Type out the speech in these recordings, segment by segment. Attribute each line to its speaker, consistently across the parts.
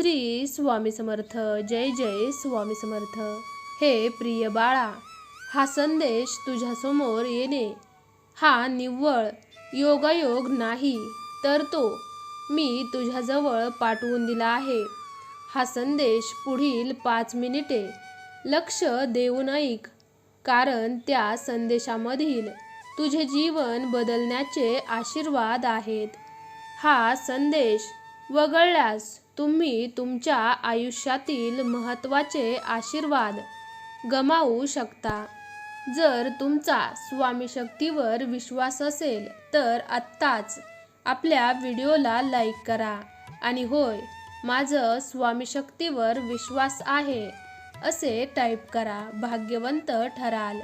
Speaker 1: श्री स्वामी समर्थ जय जय स्वामी समर्थ. हे प्रिय बाळा हा संदेश तुझ्यासमोर येणे. हा निव्वळ योगायोग नाही तर तो मी तुझ्याजवळ पाठवून दिला आहे. हा संदेश पुढील पाच मिनिटे लक्ष देऊन ऐक कारण त्या संदेशामधील तुझे जीवन बदलण्याचे आशीर्वाद आहेत. हा संदेश वगळल्यास तुम्ही तुमच्या आयुष्यातील महत्त्वाचे आशीर्वाद गमावू शकता. जर तुमचा स्वामी शक्तीवर विश्वास असेल तर आत्ताच आपल्या व्हिडिओला लाईक करा. आणि होय माझं स्वामी शक्तीवर विश्वास आहे असे टाईप करा भाग्यवंत ठराल.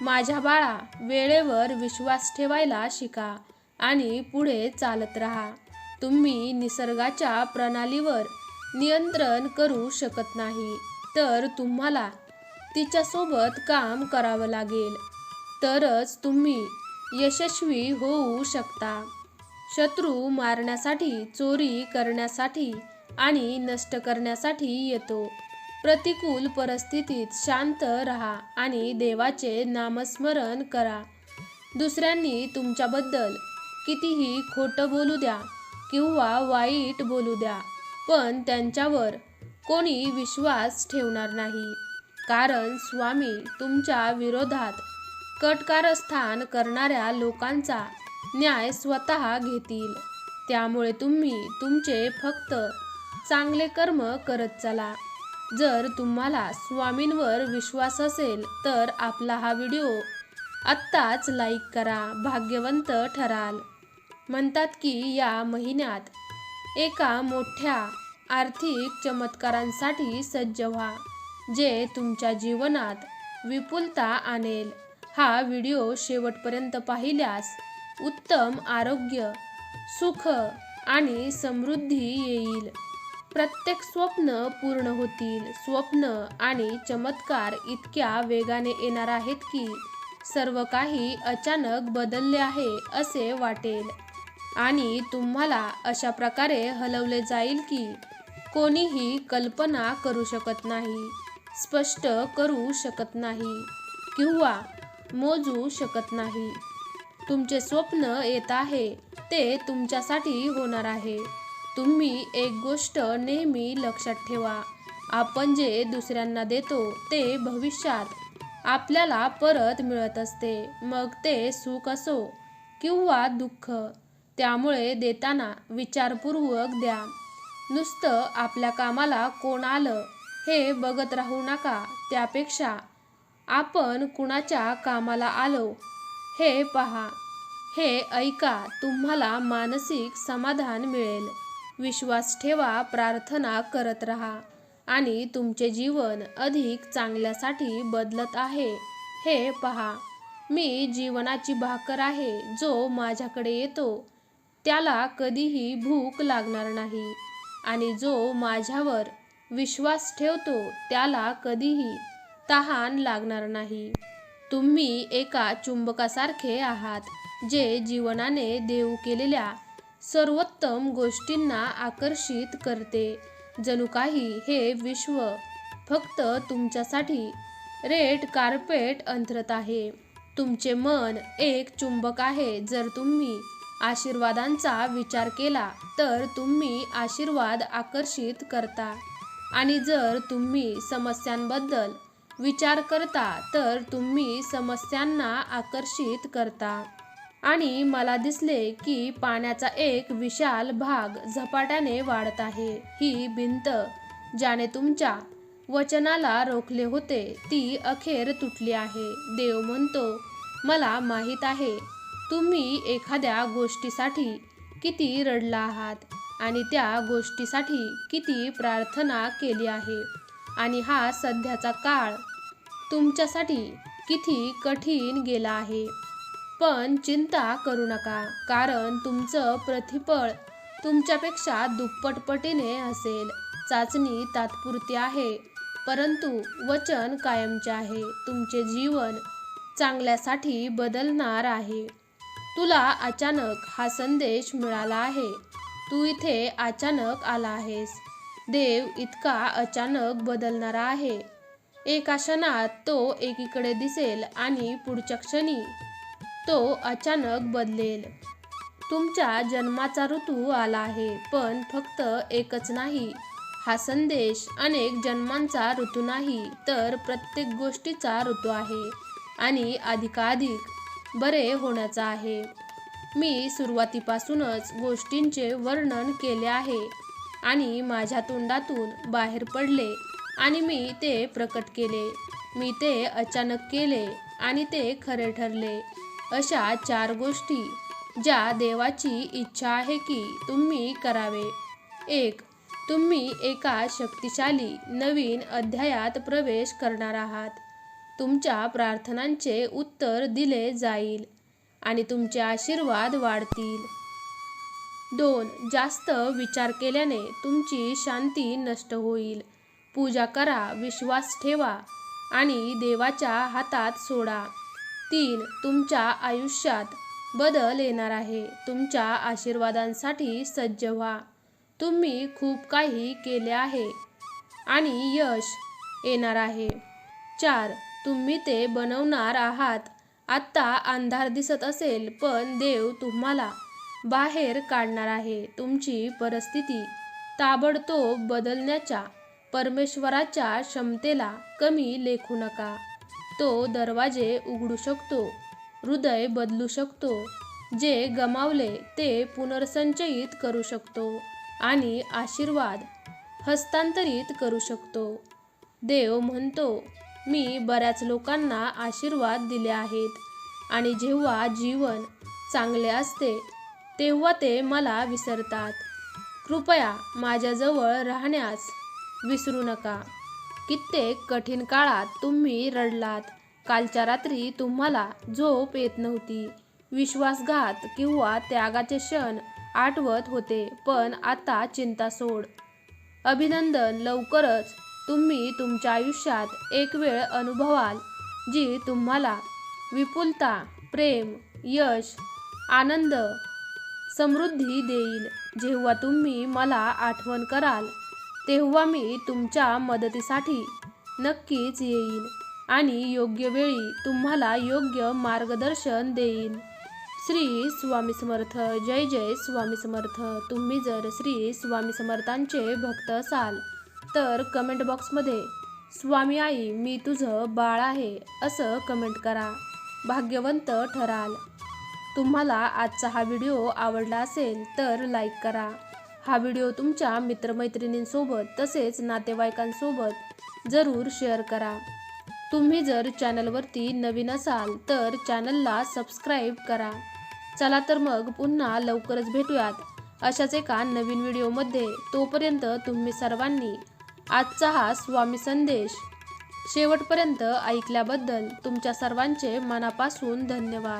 Speaker 1: माझ्या बाळा वेळेवर विश्वास ठेवायला शिका आणि पुढे चालत राहा. तुम्ही निसर्गाच्या प्रणालीवर नियंत्रण करू शकत नाही तर तुम्हाला तिच्यासोबत काम करावं लागेल. तरच तुम्ही यशस्वी होऊ शकता. शत्रू मारण्यासाठी चोरी करण्यासाठी आणि नष्ट करण्यासाठी येतो. प्रतिकूल परिस्थितीत शांत राहा आणि देवाचे नामस्मरण करा. दुसऱ्यांनी तुमच्याबद्दल कितीही खोटं बोलू द्या किंवा वाईट बोलू द्या पण त्यांच्यावर कोणी विश्वास ठेवणार नाही. कारण स्वामी तुमच्या विरोधात कटकारस्थान करणाऱ्या लोकांचा न्याय स्वतः घेतील. त्यामुळे तुम्ही तुमचे फक्त चांगले कर्म करत चला. जर तुम्हाला स्वामींवर विश्वास असेल तर आपला हा व्हिडिओ आत्ताच लाईक करा भाग्यवंत ठराल. म्हणतात की या महिन्यात एका मोठ्या आर्थिक चमत्कारांसाठी सज्ज व्हा जे तुमच्या जीवनात विपुलता आणेल. हा व्हिडिओ शेवटपर्यंत पाहिल्यास उत्तम आरोग्य सुख आणि समृद्धी येईल. प्रत्येक स्वप्न पूर्ण होतील. स्वप्न आणि चमत्कार इतक्या वेगाने येणार आहेत की सर्व काही अचानक बदलले आहे असे वाटेल. आणि तुम्हाला अशा प्रकारे हलवले जाईल की कोणीही कल्पना करू शकत नाही स्पष्ट करू शकत नाही किंवा मोजू शकत नाही. तुमचे स्वप्न येत आहे ते तुमच्यासाठी होणार आहे. तुम्ही एक गोष्ट नेहमी लक्षात ठेवा आपण जे दुसऱ्यांना देतो ते भविष्यात आपल्याला परत मिळत असते. मग ते सुख असो किंवा दुःख त्यामुळे देताना विचारपूर्वक द्या. नुसतं आपल्या कामाला कोण आलं हे बघत राहू नका. त्यापेक्षा आपण कुणाच्या कामाला आलो हे पहा. हे ऐका तुम्हाला मानसिक समाधान मिळेल. विश्वास ठेवा प्रार्थना करत राहा. आणि तुमचे जीवन अधिक चांगल्यासाठी बदलत आहे. हे पहा. मी जीवनाची भाकर आहे जो माझ्याकडे येतो. त्याला कधीही भूक लागणार नाही. आणि जो माझ्यावर विश्वास ठेवतो त्याला कधीही तहान लागणार नाही. तुम्ही एका चुंबकासारखे आहात जे जीवनाने देऊ केलेल्या सर्वोत्तम गोष्टींना आकर्षित करते. जणू काही हे विश्व फक्त तुमच्यासाठी रेड कार्पेट अंतरत आहे. तुमचे मन एक चुंबक आहे जर तुम्ही आशीर्वादांचा विचार केला तर तुम्ही आशीर्वाद आकर्षित करता. आणि जर तुम्ही समस्यांबद्दल विचार करता तर तुम्ही समस्यांना आकर्षित करता. आणि मला दिसले की पाण्याचा एक विशाल भाग झपाट्याने वाढत आहे. ही भिंत ज्याने तुमच्या वचनाला रोखले होते ती अखेर तुटली आहे. देव म्हणतो मला माहीत आहे तुम्ही एखाद्या गोष्टीसाठी किती रडला आहात आणि त्या गोष्टीसाठी किती प्रार्थना केली आहे? आणि हा सध्याचा काळ तुमच्यासाठी किती कठीण गेला आहे? पण चिंता करू नका कारण तुमचं प्रतिफळ तुमच्यापेक्षा दुप्पटपटीने असेल. चाचणी तात्पुरती आहे परंतु वचन कायमचे आहे. तुमचे जीवन चांगल्यासाठी बदलणार आहे. तुला अचानक हा संदेश मिळाला आहे. तू इथे अचानक आला आहेस. देव इतका अचानक बदलणारा आहे. एका क्षणात तो एकीकडे दिसेल आणि पुढच्या क्षणी तो अचानक बदलेल. तुमच्या जन्माचा ऋतू आला आहे पण फक्त एकच नाही. हा संदेश अनेक जन्मांचा ऋतू नाही तर प्रत्येक गोष्टीचा ऋतू आहे आणि अधिकाधिक बरे होण्याचा आहे. मी सुरुवातीपासूनच गोष्टींचे वर्णन केले आहे आणि माझ्या तोंडातून बाहेर पडले आणि मी ते प्रकट केले. मी ते अचानक केले आणि ते खरे ठरले. अशा चार गोष्टी ज्या देवाची इच्छा आहे की तुम्ही करावे. एक तुम्ही एका शक्तिशाली नवीन अध्यायात प्रवेश करणार आहात. तुमच्या प्रार्थनांचे उत्तर दिले जाईल आणि तुमचे आशीर्वाद वाढतील. दोन जास्त विचार केल्याने तुमची शांती नष्ट होईल. पूजा करा विश्वास ठेवा आणि देवाच्या हातात सोडा. तीन तुमच्या आयुष्यात बदल येणार आहे. तुमच्या आशीर्वादांसाठी सज्ज व्हा. तुम्ही खूप काही केले आहे आणि यश येणार आहे. चार तुम्ही ते बनवणार आहात. आत्ता अंधार दिसत असेल पण देव तुम्हाला बाहेर काढणार आहे. तुमची परिस्थिती ताबडतोब बदलण्याच्या परमेश्वराच्या क्षमतेला कमी लेखू नका. तो दरवाजे उघडू शकतो हृदय बदलू शकतो जे गमावले ते पुनर्संचयित करू शकतो आणि आशीर्वाद हस्तांतरित करू शकतो. देव म्हणतो मी बऱ्याच लोकांना आशीर्वाद दिले आहेत. आणि जेव्हा जीवन चांगले असते तेव्हा ते मला विसरतात. कृपया माझ्याजवळ राहण्यास विसरू नका. कित्येक कठीण काळात तुम्ही रडलात. कालच्या रात्री तुम्हाला झोप येत नव्हती. विश्वासघात किंवा त्यागाचे क्षण आठवत होते पण आता चिंता सोड. अभिनंदन लवकरच तुम्ही तुमच्या आयुष्यात एक वेळ अनुभवाल जी तुम्हाला विपुलता प्रेम यश आनंद समृद्धी देईल. जेव्हा तुम्ही मला आठवण कराल तेव्हा मी तुमच्या मदतीसाठी नक्कीच येईन आणि योग्य वेळी तुम्हाला योग्य मार्गदर्शन देईन. श्री स्वामी समर्थ जय जय स्वामी समर्थ. तुम्ही जर श्री स्वामी समर्थांचे भक्त असाल तर कमेंट बॉक्समध्ये स्वामी आई मी तुझं बाळ आहे असं कमेंट करा. भाग्यवंत ठराल. तुम्हाला आजचा हा व्हिडिओ आवडला असेल तर लाईक करा. हा व्हिडिओ तुमच्या मित्रमैत्रिणींसोबत तसेच नातेवाईकांसोबत जरूर शेअर करा. तुम्ही जर चॅनलवरती नवीन असाल तर चॅनलला सबस्क्राईब करा. चला तर मग पुन्हा लवकरच भेटूयात अशाच एका नवीन व्हिडिओमध्ये तोपर्यंत तुम्ही सर्वांनी आजचा हा स्वामी संदेश. शेवटपर्यंत ऐकल्याबद्दल तुमच्या सर्वांचे मनापासून धन्यवाद.